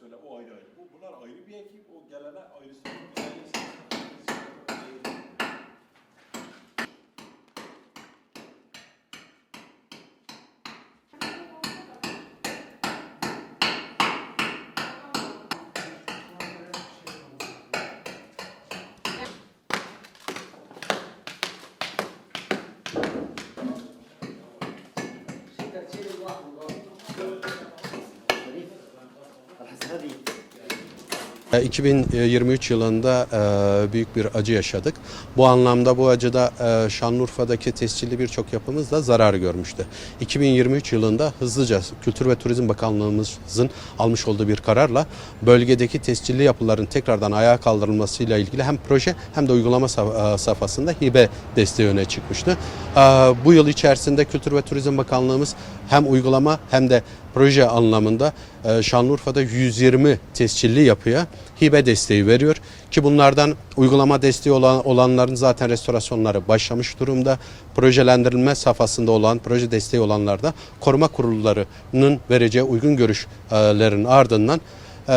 söyle o ayrı ayrı. Bu, bunlar ayrı bir ekip, o gelene ayrı. 2023 yılında e, büyük bir acı yaşadık. Bu anlamda bu acıda e, Şanlıurfa'daki tescilli birçok yapımız da zarar görmüştü. 2023 yılında hızlıca Kültür ve Turizm Bakanlığımızın almış olduğu bir kararla bölgedeki tescilli yapıların tekrardan ayağa kaldırılmasıyla ilgili hem proje hem de uygulama saf- e, safhasında hibe desteği öne çıkmıştı. E, Bu yıl içerisinde Kültür ve Turizm Bakanlığımız hem uygulama hem de proje anlamında e, Şanlıurfa'da 120 tescilli yapıya hibe desteği veriyor ki bunlardan uygulama desteği olan, olanların zaten restorasyonları başlamış durumda. Projelendirilme safhasında olan, proje desteği olanlarda koruma kurullarının vereceği uygun görüşlerin ardından e,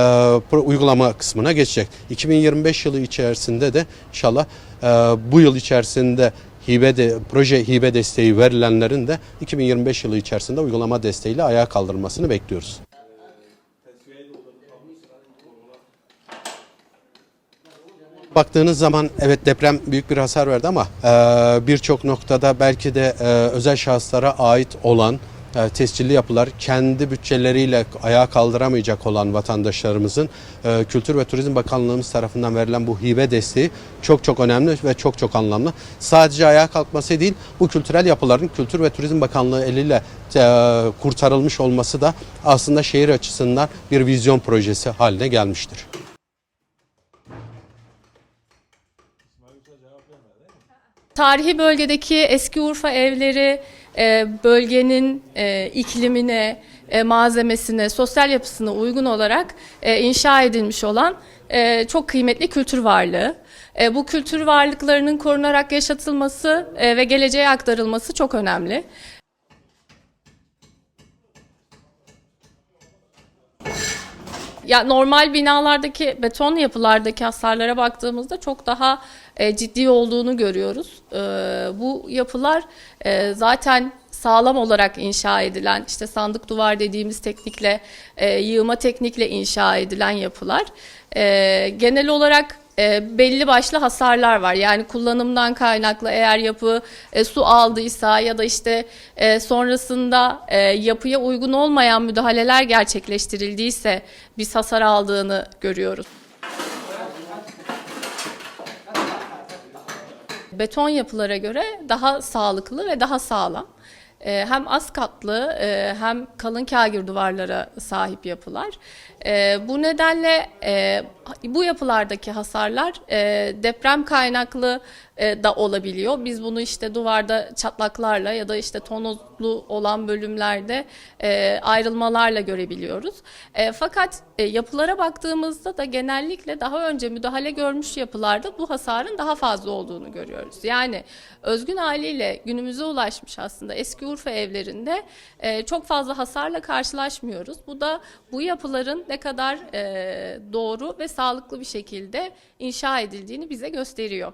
uygulama kısmına geçecek. 2025 yılı içerisinde de inşallah e, bu yıl içerisinde hibe de, proje hibe desteği verilenlerin de 2025 yılı içerisinde uygulama desteğiyle ayağa kaldırılmasını bekliyoruz. Baktığınız zaman evet deprem büyük bir hasar verdi ama e, birçok noktada belki de e, özel şahıslara ait olan e, tescilli yapılar kendi bütçeleriyle ayağa kaldıramayacak olan vatandaşlarımızın e, Kültür ve Turizm Bakanlığımız tarafından verilen bu hibe desteği çok çok önemli ve çok çok anlamlı. Sadece ayağa kalkması değil bu kültürel yapıların Kültür ve Turizm Bakanlığı eliyle e, kurtarılmış olması da aslında şehir açısından bir vizyon projesi haline gelmiştir. Tarihi bölgedeki eski Urfa evleri e, bölgenin e, iklimine, e, malzemesine, sosyal yapısına uygun olarak e, inşa edilmiş olan e, çok kıymetli kültür varlığı. E, bu kültür varlıklarının korunarak yaşatılması e, ve geleceğe aktarılması çok önemli. Ya normal binalardaki beton yapılardaki hasarlara baktığımızda çok daha e, ciddi olduğunu görüyoruz. E, bu yapılar e, zaten sağlam olarak inşa edilen, işte sandık duvar dediğimiz teknikle, e, yığma teknikle inşa edilen yapılar. E, genel olarak e, belli başlı hasarlar var. Yani kullanımdan kaynaklı eğer yapı e, su aldıysa ya da işte e, sonrasında e, yapıya uygun olmayan müdahaleler gerçekleştirildiyse biz hasar aldığını görüyoruz. Beton yapılara göre daha sağlıklı ve daha sağlam. Ee, hem az katlı e, hem kalın kagir duvarlara sahip yapılar. Ee, bu nedenle e, bu yapılardaki hasarlar e, deprem kaynaklı e, da olabiliyor. Biz bunu işte duvarda çatlaklarla ya da işte tonozlu olan bölümlerde e, ayrılmalarla görebiliyoruz. E, fakat e, yapılara baktığımızda da genellikle daha önce müdahale görmüş yapılarda bu hasarın daha fazla olduğunu görüyoruz. Yani özgün haliyle günümüze ulaşmış aslında eski Urfa evlerinde e, çok fazla hasarla karşılaşmıyoruz. Bu da bu yapıların ne kadar e, doğru ve sağlıklı bir şekilde inşa edildiğini bize gösteriyor.